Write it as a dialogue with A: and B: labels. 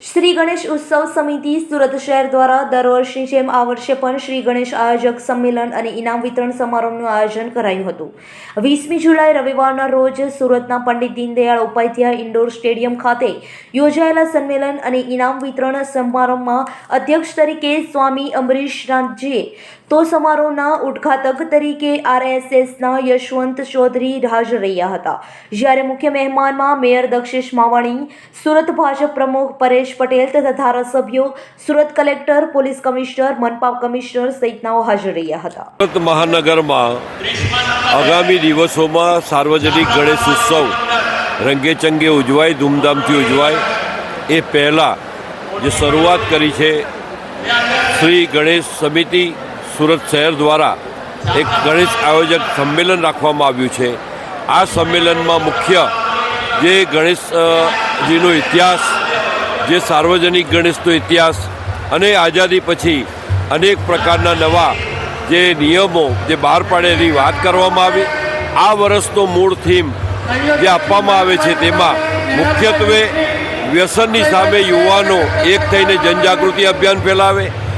A: શ્રી ગણેશ ઉત્સવ સમિતિ સુરત શહેર દ્વારા દર વર્ષની જેમ આ વર્ષે પણ શ્રી ગણેશ આયોજક સંમેલન અને ઇનામ વિતરણ સમારોહનું આયોજન કરાયું હતું. વીસમી જુલાઈ રવિવારના રોજ સુરતના પંડિત દીનદયાળ ઉપાધ્યાય ઇન્ડોર સ્ટેડિયમ ખાતે યોજાયેલા સંમેલન અને ઇનામ વિતરણ સમારંભમાં અધ્યક્ષ તરીકે સ્વામી અમરીશનાથજીએ તો સમારોહના ઉદ્ઘાટક તરીકે આરએસએસના યશવંત ચૌધરી હાજર રહ્યા હતા. જ્યારે મુખ્ય મહેમાનમાં મેયર દક્ષેશ માવાણી, સુરત ભાજપ પ્રમુખ પરેશ પટેલ તથા ધારાસભ્યો, સુરત કલેક્ટર, પોલીસ કમિશનર મનપા કમિશનર સહિતનાઓ હાજર રહ્યા હતા.
B: સુરત મહાનગરમાં આગામી દિવસોમાં સાર્વજનિક ગણેશ ઉત્સવ રંગેચંગે ઉજવાય, ધૂમધામથી ઉજવાય. એ પહેલાં જે શરૂઆત કરી છે શ્રી ગણેશ સમિતિ સુરત શહેર દ્વારા એક ગણેશ આયોજક સંમેલન રાખવામાં આવ્યું છે. આ સંમેલનમાં મુખ્ય જે ગણેશજીનો ઇતિહાસ જે સાર્વજનિક ગણેશનો ઇતિહાસ અને આઝાદી પછી અનેક પ્રકારના નવા જે નિયમો, જે બહાર પાડેલી વાત કરવામાં આવી. આ વર્ષનો મૂળ થીમ જે આપવામાં આવે છે તેમાં મુખ્યત્વે વ્યસનની સામે યુવાનો એક થઈને જનજાગૃતિ અભિયાન ફેલાવે.